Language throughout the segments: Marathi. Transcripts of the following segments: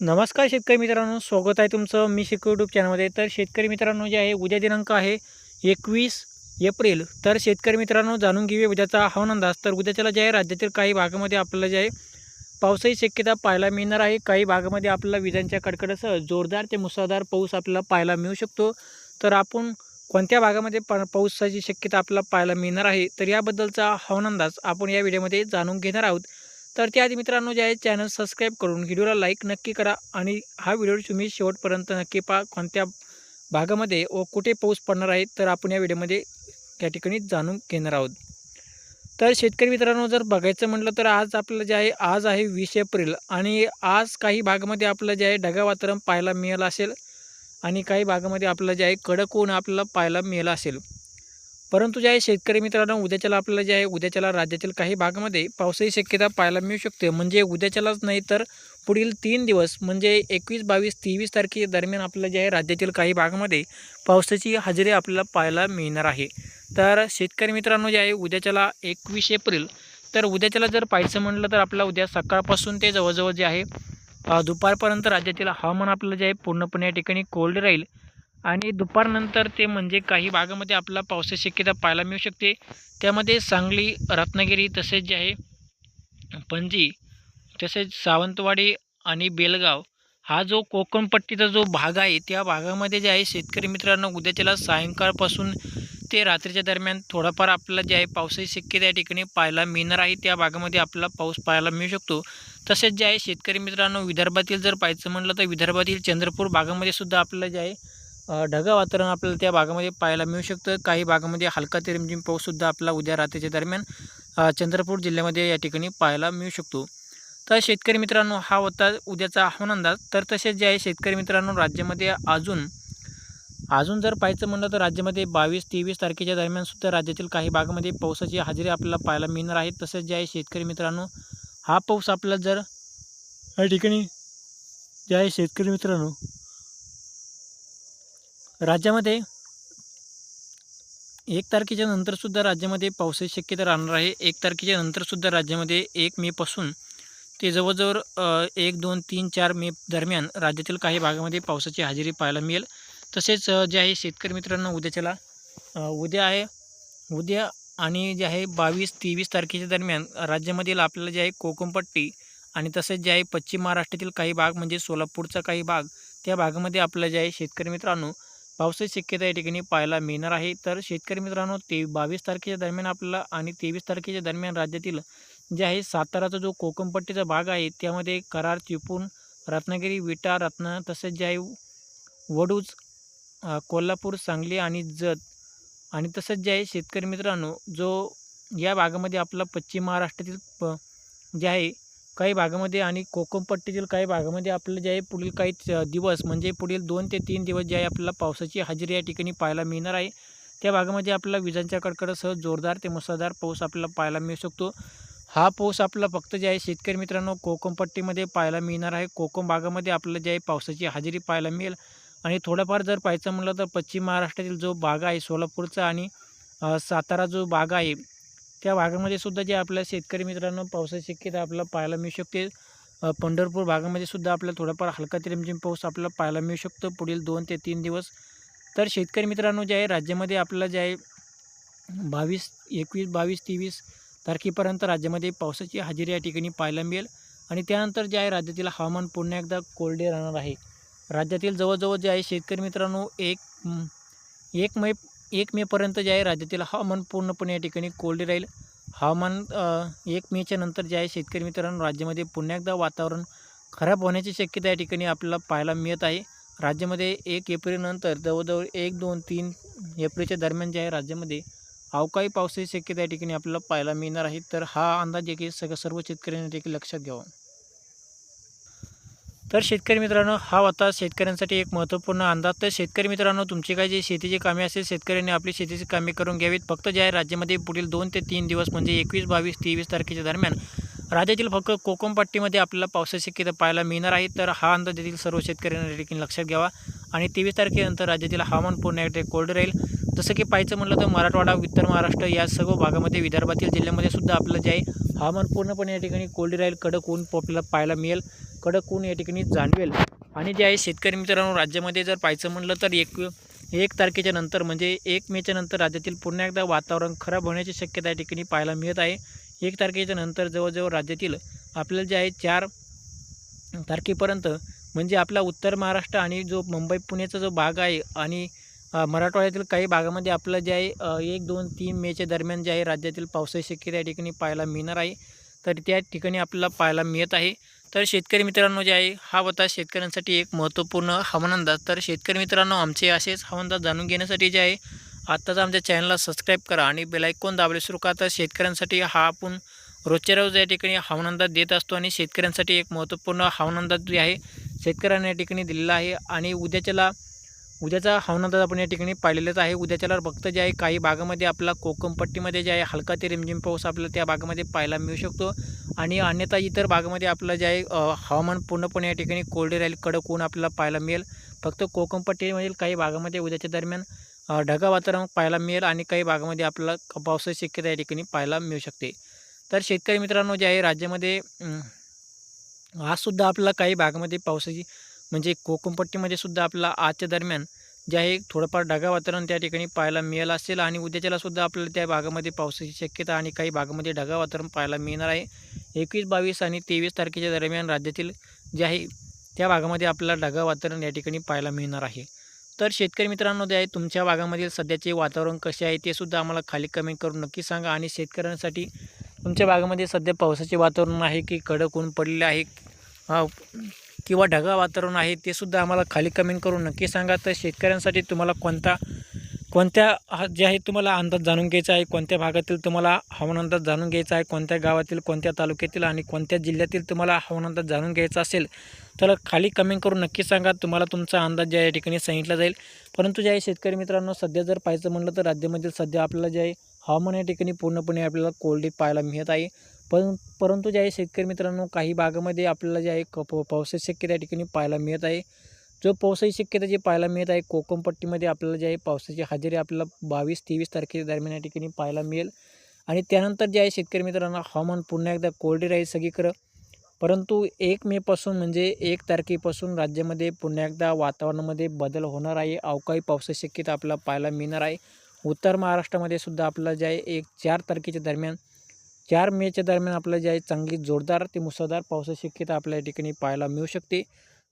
नमस्कार शेतकरी मित्रांनो स्वागत आहे तुमचं मी शिकू यूट्यूब चॅनलमध्ये तर शेतकरी मित्रांनो जे आहे उद्या दिनांक आहे एकवीस एप्रिल. तर शेतकरी मित्रांनो जाणून घेऊया उद्याचा हवामान अंदाज. तर उद्याच्याला जे आहे राज्यातील काही भागामध्ये आपल्याला जे आहे पावसाची शक्यता पाहायला मिळणार आहे. काही भागामध्ये आपल्याला विजांच्या कडकडासह जोरदार ते मुसळधार पाऊस आपल्याला पाहायला मिळू शकतो. तर आपण कोणत्या भागामध्ये पा पावसाची शक्यता आपल्याला पाहायला मिळणार आहे? तर याबद्दलचा हवामान अंदाज आपण या व्हिडिओमध्ये जाणून घेणार आहोत. तर त्याआधी मित्रांनो जे आहे चॅनल सबस्क्राईब करून व्हिडिओला लाईक नक्की करा आणि हा व्हिडिओ तुम्ही शेवटपर्यंत नक्की पहा. कोणत्या भागामध्ये व कुठे पाऊस पडणार आहे तर आपण या व्हिडिओमध्ये त्या ठिकाणी जाणून घेणार आहोत. तर शेतकरी मित्रांनो जर बघायचं म्हटलं तर आज आपलं जे आहे आज आहे वीस एप्रिल आणि आज काही भागामध्ये आपलं जे आहे ढगा वातावरण पाहायला मिळालं असेल आणि काही भागामध्ये आपलं जे आहे कडक ऊन आपल्याला पाहायला मिळालं असेल. परंतु जे आहे शेतकरी मित्रांनो उद्याच्याला आपल्याला जे आहे उद्याच्याला राज्यातील काही भागामध्ये पावसाची शक्यता पाहायला मिळू शकते. म्हणजे उद्याच्यालाच नाही तर पुढील तीन दिवस म्हणजे एकवीस बावीस तेवीस तारखे दरम्यान आपल्याला जे आहे राज्यातील काही भागामध्ये पावसाची हजेरी आपल्याला पाहायला मिळणार आहे. तर शेतकरी मित्रांनो जे आहे उद्याच्याला एकवीस एप्रिल तर उद्याच्याला जर पाहायचं म्हटलं तर आपल्याला उद्या सकाळपासून ते जवळजवळ जे आहे दुपारपर्यंत राज्यातील हवामान आपलं जे आहे पूर्णपणे या ठिकाणी कोल्ड राहील. आणि दुपारनंतर ते म्हणजे काही भागामध्ये आपला पावसाची शक्यता पाहायला मिळू शकते. त्यामध्ये सांगली रत्नागिरी तसेच जे आहे पणजी तसेच सावंतवाडी आणि बेलगाव हा जो कोकणपट्टीचा जो भाग आहे त्या भागामध्ये जे आहे शेतकरी मित्रांनो उद्याच्याला सायंकाळपासून ते रात्रीच्या दरम्यान थोडाफार आपल्याला जे आहे पावसाची शक्यता या ठिकाणी पाहायला मिळणार आहे. त्या भागामध्ये आपला पाऊस पाहायला मिळू शकतो. तसेच जे आहे शेतकरी मित्रांनो विदर्भातील जर पाहायचं म्हटलं तर विदर्भातील चंद्रपूर भागामध्ये सुद्धा आपल्याला जे आहे अ, वातावरण आपल्याला त्या भागामध्ये पाहायला मिळू शकतं. काही भागामध्ये हलका ते रिमझिम पाऊससुद्धा आपला उद्या रात्रीच्या दरम्यान चंद्रपूर जिल्ह्यामध्ये या ठिकाणी पाहायला मिळू शकतो. तर शेतकरी मित्रांनो हा होता उद्याचा हवामान अंदाज. तर तसेच जे आहे शेतकरी मित्रांनो राज्यामध्ये अजून अजून जर पाहायचं म्हणलं तर राज्यामध्ये बावीस तेवीस तारखेच्या दरम्यान सुद्धा राज्यातील काही भागामध्ये पावसाची हजेरी आपल्याला पाहायला मिळणार आहे. तसेच जे आहे शेतकरी मित्रांनो हा पाऊस आपल्याला जर या ठिकाणी जे आहे शेतकरी मित्रांनो राज्यामध्ये एक तारखेच्या नंतरसुद्धा राज्यामध्ये पावसाची शक्यता राहणार आहे. एक तारखेच्या नंतरसुद्धा राज्यामध्ये एक मेपासून ते जवळजवळ एक दोन तीन चार मे दरम्यान राज्यातील काही भागामध्ये पावसाची हजेरी पाहायला मिळेल. तसेच जे आहे शेतकरी मित्रांनो उद्याच्याला उद्या आहे उद्या आणि जे आहे बावीस तेवीस तारखेच्या दरम्यान राज्यामधील आपल्याला जे आहे कोकमपट्टी आणि तसेच जे आहे पश्चिम महाराष्ट्रातील काही भाग म्हणजे सोलापूरचा काही भाग त्या भागामध्ये आपलं जे आहे शेतकरी मित्रांनो पावसाची शक्यता या ठिकाणी पाहायला मिळणार आहे. तर शेतकरी मित्रांनो ते बावीस तारखेच्या दरम्यान आपल्याला आणि तेवीस तारखेच्या दरम्यान राज्यातील जे आहे साताराचा जो कोकमपट्टीचा भाग आहे त्यामध्ये करार चिपून रत्नागिरी विटा रत्ना तसेच जे आहे वडूज कोल्हापूर सांगली आणि जत आणि तसंच जे आहे शेतकरी मित्रांनो जो या भागामध्ये आपला पश्चिम महाराष्ट्रातील प जे आहे काही भागामध्ये आणि कोकमपट्टीतील काही भागामध्ये आपल्याला जे आहे पुढील काही दिवस म्हणजे पुढील दोन ते तीन दिवस जे आहे आपल्याला पावसाची हजेरी या ठिकाणी पाहायला मिळणार आहे. त्या भागामध्ये आपल्याला विजांच्या कडकडासह जोरदार ते मुसळधार पाऊस आपल्याला पाहायला मिळू शकतो. हा पाऊस आपला फक्त जे आहे शेतकरी मित्रांनो कोकमपट्टीमध्ये पाहायला मिळणार आहे. कोकम भागामध्ये आपल्याला जे आहे पावसाची हजेरी पाहायला मिळेल. आणि थोडंफार जर पाहायचं म्हटलं तर पश्चिम महाराष्ट्रातील जो भाग आहे सोलापूरचा आणि सातारा जो भाग आहे त्या भागामध्ये सुद्धा जे आपल्या शेतकरी मित्रांनो पावसाची शक्यता आपल्याला पाहायला मिळू शकते. पंढरपूर भागामध्ये सुद्धा आपल्याला थोडाफार हलका ते रिमझिम पाऊस आपल्याला पाहायला मिळू शकतो पुढील दोन ते तीन दिवस. तर शेतकरी मित्रांनो जे आहे राज्यामध्ये आपल्याला जे आहे बावीस एकवीस बावीस तेवीस तारखेपर्यंत राज्यामध्ये पावसाची हजेरी या ठिकाणी पाहायला मिळेल. आणि त्यानंतर जे आहे राज्यातील हवामान पुन्हा एकदा कोरडे राहणार आहे. राज्यातील जवळजवळ जे आहे शेतकरी मित्रांनो एक एक मे एक मेपर्यंत जे आहे राज्यातील हवामान पूर्णपणे या ठिकाणी कोरडे राहील. हवामान एक मेच्या नंतर जे आहे शेतकरी मित्रांनो राज्यामध्ये पुन्हा एकदा वातावरण खराब होण्याची शक्यता या ठिकाणी आपल्याला पाहायला मिळत आहे. राज्यामध्ये एक एप्रिलनंतर जवळजवळ एक दोन तीन एप्रिलच्या दरम्यान जे आहे राज्यामध्ये अवकाळी पावसाची शक्यता या ठिकाणी आपल्याला पाहायला मिळणार आहे. तर हा अंदाज देखील सगळं सर्व शेतकऱ्यांनी देखील लक्षात घ्यावा. तर शेतकरी मित्रांनो हा होता शेतकऱ्यांसाठी एक महत्त्वपूर्ण अंदाज. तर शेतकरी मित्रांनो तुमची काही जे शेतीची कामे असेल शेतकऱ्यांनी आपली शेतीची कामे करून घ्यावीत. फक्त जे आहे राज्यामध्ये पुढील दोन ते तीन दिवस म्हणजे एकवीस बावीस तेवीस तारखेच्या दरम्यान राज्यातील फक्त कोकमपट्टीमध्ये आपल्याला पावसाची शक्यता पाहायला मिळणार आहे. तर हा अंदाज देखील सर्व शेतकऱ्यांना देखील लक्षात घ्यावा. आणि तेवीस तारखेनंतर राज्यातील हवामान पूर्ण एकटे कोल्ड राहील. जसं की पाहायचं म्हटलं तर मराठवाडा उत्तर महाराष्ट्र या सर्व भागामध्ये विदर्भातील जिल्ह्यामध्ये सुद्धा आपलं जे आहे हवामान पूर्णपणे या ठिकाणी कोल्ड राहील. कडक ऊन आपल्याला पाहायला मिळेल. कडक ऊन या ठिकाणी जाणवेल. आणि जे आहे शेतकरी मित्रांनो राज्यामध्ये जर पाहायचं म्हणलं तर एक एक तारखेच्या नंतर म्हणजे एक मेच्या नंतर राज्यातील पुन्हा एकदा वातावरण खराब होण्याची शक्यता या ठिकाणी पाहायला मिळत आहे. एक तारखेच्या नंतर जवळजवळ राज्यातील आपल्याला जे आहे चार तारखेपर्यंत म्हणजे आपला उत्तर महाराष्ट्र आणि जो मुंबई पुण्याचा जो भाग आहे आणि मराठवाड्यातील काही भागामध्ये आपलं जे आहे एक दोन तीन मेच्या दरम्यान जे आहे राज्यातील पावसाची शक्यता या ठिकाणी पाहायला मिळणार आहे. तर त्या ठिकाणी आपल्याला पाहायला मिळत आहे. तर शेतकरी मित्रांनो जे आहे हा होता शेतकऱ्यांसाठी एक महत्त्वपूर्ण हवामान अंदाज तर शेतकरी मित्रांनो आमचे असेच हवामान अंदाज जाणून घेण्यासाठी जे आहे आत्ताच आमच्या चॅनलला सबस्क्राईब करा आणि बेलायकॉन दाबले सुरू का तर शेतकऱ्यांसाठी हा आपण रोजच्या रोज या ठिकाणी हवामान अंदाज देत असतो आणि शेतकऱ्यांसाठी एक महत्त्वपूर्ण हवामान अंदाज जे आहे शेतकऱ्यांना या ठिकाणी दिलेला आहे. आणि उद्याच्याला उद्याचा हवामानात आपण या ठिकाणी पाहिलेलंच आहे. उद्याच्याला फक्त जे आहे काही भागामध्ये आपला कोकमपट्टीमध्ये जे आहे हलका ते रिमझिम पाऊस आपल्याला त्या भागामध्ये पाहायला मिळू शकतो. आणि अन्यथा इतर भागामध्ये आपलं जे आहे हवामान पूर्णपणे या ठिकाणी कोरडे राहील कडक ऊन आपल्याला पाहायला मिळेल. फक्त कोकमपट्टीमधील काही भागामध्ये उद्याच्या दरम्यान ढगा वातावरण पाहायला मिळेल आणि काही भागामध्ये आपल्याला पावसाची शक्यता या ठिकाणी पाहायला मिळू शकते. तर शेतकरी मित्रांनो जे आहे राज्यामध्ये आजसुद्धा आपल्याला काही भागामध्ये पावसाची म्हणजे कोकमपट्टीमध्ये सुद्धा आपल्याला आजच्या दरम्यान जे आहे थोडंफार ढगा वातावरण त्या ठिकाणी पाहायला मिळालं असेल आणि उद्याच्याला सुद्धा आपल्याला त्या भागामध्ये पावसाची शक्यता आणि काही भागामध्ये ढगा वातावरण पाहायला मिळणार आहे. एकवीस बावीस आणि तेवीस तारखेच्या दरम्यान राज्यातील जे आहे त्या भागामध्ये आपल्याला ढगा वातावरण या ठिकाणी पाहायला मिळणार आहे. तर शेतकरी मित्रांनो जे आहे तुमच्या भागामधील सध्याचे वातावरण कसे आहे ते सुद्धा आम्हाला खाली कमेंट करून नक्की सांगा आणि शेतकऱ्यांसाठी तुमच्या भागामध्ये सध्या पावसाचे वातावरण आहे की कडक ऊन पडलेले आहे? किंवा ढगाळ वातावरण आहे ते सुद्धा आम्हाला खाली कमेंट करून नक्की सांगा. तर शेतकऱ्यांसाठी तुम्हाला कोणता कोणत्या हा- जे आहे तुम्हाला अंदाज जाणून घ्यायचा आहे कोणत्या भागातील तुम्हाला हवामान अंदाज जाणून घ्यायचा आहे कोणत्या गावातील कोणत्या तालुक्यातील आणि कोणत्या जिल्ह्यातील तुम्हाला हवामान अंदाज जाणून घ्यायचा असेल तर खाली कमेंट करून नक्की सांगा. तुम्हाला तुमचा अंदाज ज्या या ठिकाणी सांगितला जाईल. परंतु जे आहे शेतकरी मित्रांनो सध्या जर पाहायचं म्हटलं तर राज्यामधील सध्या आपल्याला जे आहे हवामान या ठिकाणी पूर्णपणे आपल्याला कोरडी पाहायला मिळत आहे. पण परंतु जे आहे शेतकरी मित्रांनो काही भागामध्ये आपल्याला जे आहे क प पावसाची शक्यता या ठिकाणी पाहायला मिळत आहे. जो पावसाची शक्यता जी पाहायला मिळत आहे कोकमपट्टीमध्ये आपल्याला जे आहे पावसाची हजेरी आपल्याला बावीस तेवीस तारखेच्या दरम्यान या ठिकाणी पाहायला मिळेल. आणि त्यानंतर जे आहे शेतकरी मित्रांनो हवामान पुन्हा एकदा कोरडे राहील सगळीकडं. परंतु एक मेपासून म्हणजे एक तारखेपासून राज्यामध्ये पुन्हा एकदा वातावरणामध्ये बदल होणार आहे. अवकाळी पावसाची शक्यता आपल्याला पाहायला मिळणार आहे. उत्तर महाराष्ट्रामध्ये सुद्धा आपलं जे आहे एक चार तारखेच्या दरम्यान चार मेच्या दरम्यान आपलं जे आहे चांगली जोरदार ते मुसळधार पावसाची शक्यता आपल्या या ठिकाणी पाहायला मिळू शकते.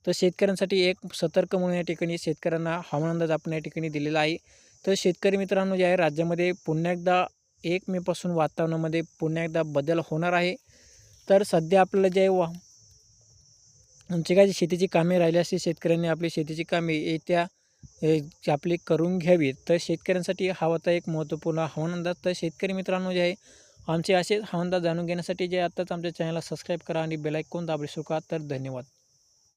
तर शेतकऱ्यांसाठी एक सतर्क म्हणून या ठिकाणी शेतकऱ्यांना हवामान अंदाज आपण या ठिकाणी दिलेला आहे. तर शेतकरी मित्रांनो जे आहे राज्यामध्ये पुन्हा एकदा एक मेपासून वातावरणामध्ये पुन्हा एकदा बदल होणार आहे. तर सध्या आपल्याला जे वा आमची काय शेतीची कामे राहिली असतील शेतकऱ्यांनी आपली शेतीची कामे येत्या आपली करून घ्यावी तर शेतकऱ्यांसाठी हा होता एक महत्त्वपूर्ण हवामान अंदाज. तर शेतकरी मित्रांनो जे आहे आमचे असेच हवंदा जाणून घेण्यासाठी जे आत्ताच आमच्या चॅनलला सबस्क्राईब करा आणि बेलायकोन दाबले सुका तर धन्यवाद.